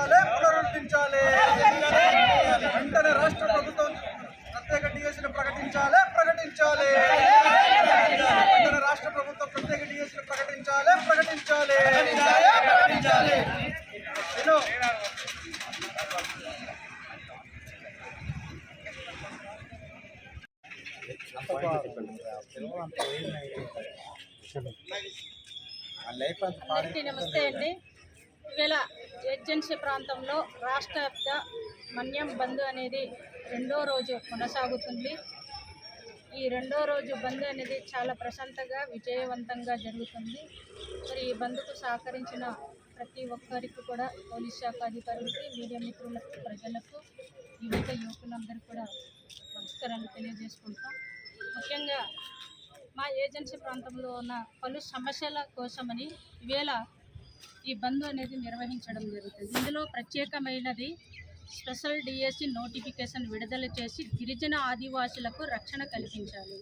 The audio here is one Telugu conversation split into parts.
పునరుద్ధరించాలి పునరుద్ధరించాలి. వెంటనే రాష్ట్ర ప్రభుత్వం ప్రత్యేక డిఎస్సీని ప్రకటించాలి ప్రకటించాలి. వెంటనే రాష్ట్ర ప్రభుత్వం ప్రత్యేక డిఎస్సీని ప్రకటించాలి ప్రకటించాలి. ప్రకటించాలి. నమస్తే అండి. ఇవాళ ఏజెన్సీ ప్రాంతంలో రాష్ట్ర వ్యాప్త మన్యం బంద్ అనేది రెండో రోజు కొనసాగుతుంది. ఈ రెండో రోజు బంద్ అనేది చాలా ప్రశాంతంగా విజయవంతంగా జరుగుతుంది. మరి ఈ బంద్కు సహకరించిన ప్రతి ఒక్కరికి కూడా పోలీస్ శాఖ అధికారులకి మీడియా మిత్రులకు ప్రజలకు యువత యువకులందరికీ కూడా నమస్కారాలు తెలియజేసుకుంటాం ముఖ్యంగా మా ఏజెన్సీ ప్రాంతంలో ఉన్న పలు సమస్యల కోసమని ఈవేళ ఈ బంద్ అనేది నిర్వహించడం జరుగుతుంది. ఇందులో ప్రత్యేకమైనది స్పెషల్ డిఎస్సి నోటిఫికేషన్ విడుదల చేసి గిరిజన ఆదివాసులకు రక్షణ కల్పించాలి.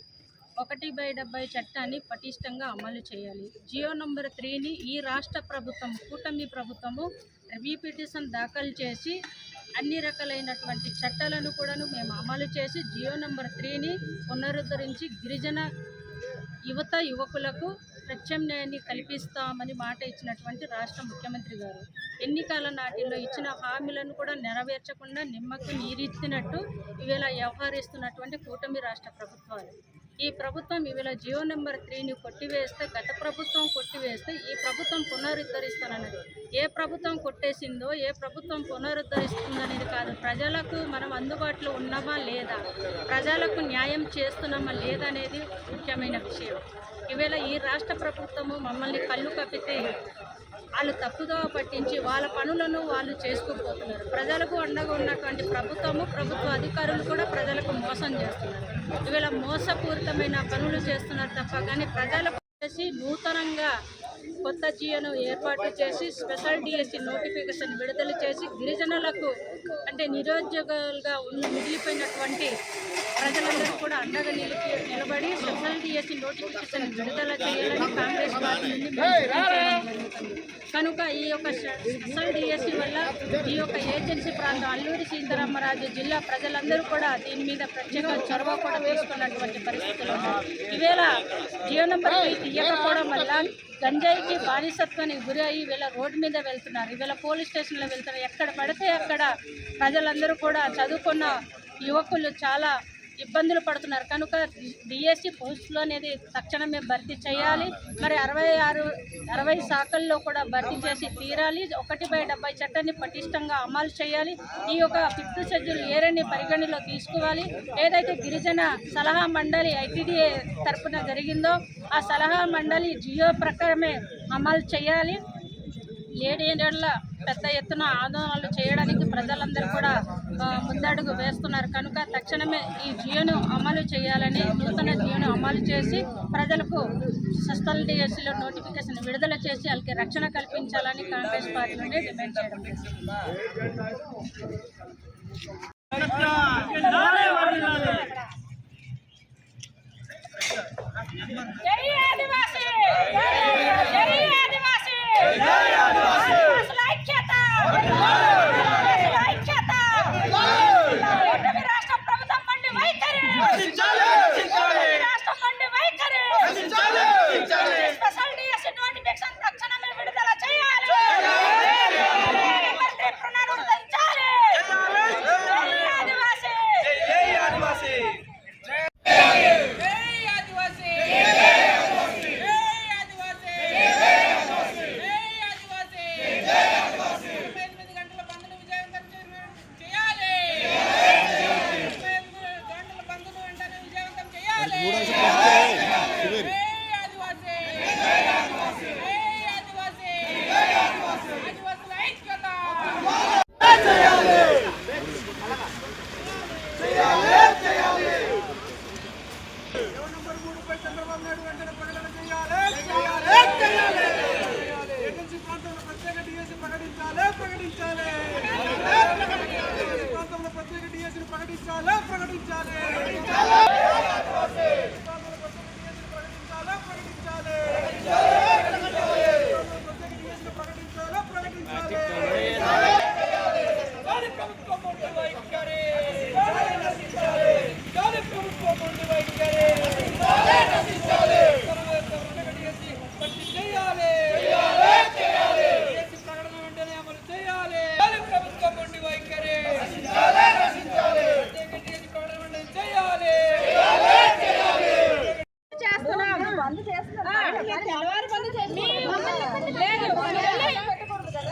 ఒకటి బై డెబ్బై చట్టాన్ని పటిష్టంగా అమలు చేయాలి. జియో నంబర్ త్రీని ఈ రాష్ట్ర ప్రభుత్వం కూటమి ప్రభుత్వము రివ్యూ పిటిషన్ దాఖలు చేసి అన్ని రకాలైనటువంటి చట్టాలను కూడాను మేము అమలు చేసి జియో నంబర్ త్రీని పునరుద్ధరించి గిరిజన యువత యువకులకు ప్రత్యామ్నాయాన్ని కల్పిస్తామని మాట ఇచ్చినటువంటి రాష్ట్ర ముఖ్యమంత్రి గారు. ఎన్నికల నాటిలో ఇచ్చిన హామీలను కూడా నెరవేర్చకుండా నిమ్మకు నీరిచ్చినట్టు ఇవేళ వ్యవహరిస్తున్నటువంటి కూటమి రాష్ట్ర ప్రభుత్వాలు. ఈ ప్రభుత్వం ఇవేళ జియో నెంబర్ త్రీని కొట్టివేస్తే గత ప్రభుత్వం కొట్టివేస్తే ఈ ప్రభుత్వం పునరుద్ధరిస్తానన్నది. ఏ ప్రభుత్వం కొట్టేసిందో ఏ ప్రభుత్వం పునరుద్ధరిస్తుందనేది కాదు. ప్రజలకు మనం అందుబాటులో ఉన్నామా లేదా? ప్రజలకు న్యాయం చేస్తున్నామా లేదా అనేది ముఖ్యమైన విషయం. ఈవేళ ఈ రాష్ట్ర ప్రభుత్వము మమ్మల్ని కళ్ళు కప్పితే వాళ్ళు తప్పుగా పట్టించి వాళ్ళ పనులను వాళ్ళు చేసుకుపోతున్నారు. ప్రజలకు అండగా ఉన్నటువంటి ప్రభుత్వము ప్రభుత్వ అధికారులు కూడా ప్రజలకు మోసం చేస్తున్నారు. ఈవేళ మోసపూరితమైన పనులు చేస్తున్నారు తప్ప కానీ ప్రజలకు చేసి నూతనంగా కొత్త జియోను ఏర్పాటు చేసి స్పెషల్ డిఎస్సి నోటిఫికేషన్ విడుదల చేసి గిరిజనులకు అంటే నిరుద్యోగులుగా ఉన్న మిగిలిపోయినటువంటి ప్రజలందరూ కూడా అండగా నిలిపి నిలబడి స్పెషల్ డిఎస్సి నోటిఫికేషన్ విడుదల చేయాలని కాంగ్రెస్ పార్టీ నుండి కనుక ఈ యొక్క స్పెషల్ డిఎస్సి వల్ల ఈ యొక్క ఏజెన్సీ ప్రాంతం అల్లూరి సీతారామరాజు జిల్లా ప్రజలందరూ కూడా దీని మీద ప్రత్యేక చొరవ కూడా తీసుకున్నటువంటి పరిస్థితులు ఉన్నాయి. ఈవేళ జియో నెంబర్ తీయకపోవడం వల్ల గంజాయికి బానిసత్వానికి గురి అయ్యి వీళ్ళ రోడ్డు మీద వెళ్తున్నారు. వీళ్ళ పోలీస్ స్టేషన్లో వెళ్తున్నారు. ఎక్కడ పడితే అక్కడ ప్రజలందరూ కూడా చదువుకున్న యువకులు చాలా ఇబ్బందులు పడుతున్నారు. కనుక డిఎస్సి పోస్టులు అనేది తక్షణమే భర్తీ చేయాలి. మరి అరవై ఆరు అరవై శాఖల్లో కూడా భర్తీ చేసి తీరాలి. ఒకటి బై డెబ్బై చట్టాన్ని పటిష్టంగా అమలు చేయాలి. ఈ యొక్క ఫిఫ్త్ షెడ్యూల్ ఏరని పరిగణలో తీసుకోవాలి? ఏదైతే గిరిజన సలహా మండలి ఐటీడీఏ తరపున జరిగిందో ఆ సలహా మండలి జియో ప్రకారమే అమలు చేయాలి. ఏడేళ్ళ పెద్ద ఎత్తున ఆందోళనలు చేయడానికి ప్రజలందరూ కూడా ముందడుగు వేస్తున్నారు. కనుక తక్షణమే ఈ జియోను అమలు చేయాలని నూతన జియోను అమలు చేసి ప్రజలకు సస్టల్ డిఎస్సీలో నోటిఫికేషన్ విడుదల చేసి వాళ్ళకి రక్షణ కల్పించాలని కాంగ్రెస్ పార్టీ నుండి డిమాండ్ చేయడం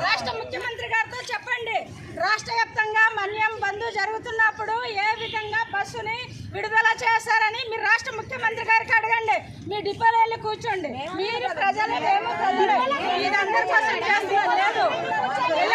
రాష్ట్ర ముఖ్యమంత్రి గారితో చెప్పండి. రాష్ట్ర వ్యాప్తంగా మన్యం బంధు జరుగుతున్నప్పుడు ఏ విధంగా బస్సుని విడుదల చేశారని మీరు రాష్ట్ర ముఖ్యమంత్రి గారికి అడగండి. మీ డిపోలో వెళ్ళి కూర్చోండి. మీరు ప్రజలు మేము మీరు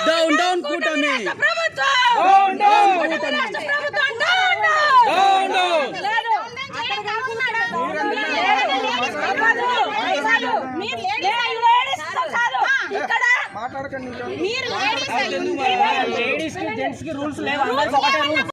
డౌన్ డౌన్ కూటమి కూటమి మాట్లాడకండి లేడీస్కి జెంట్స్కి రూల్స్ లేవు. అందరికి ఒకటే రూల్స్.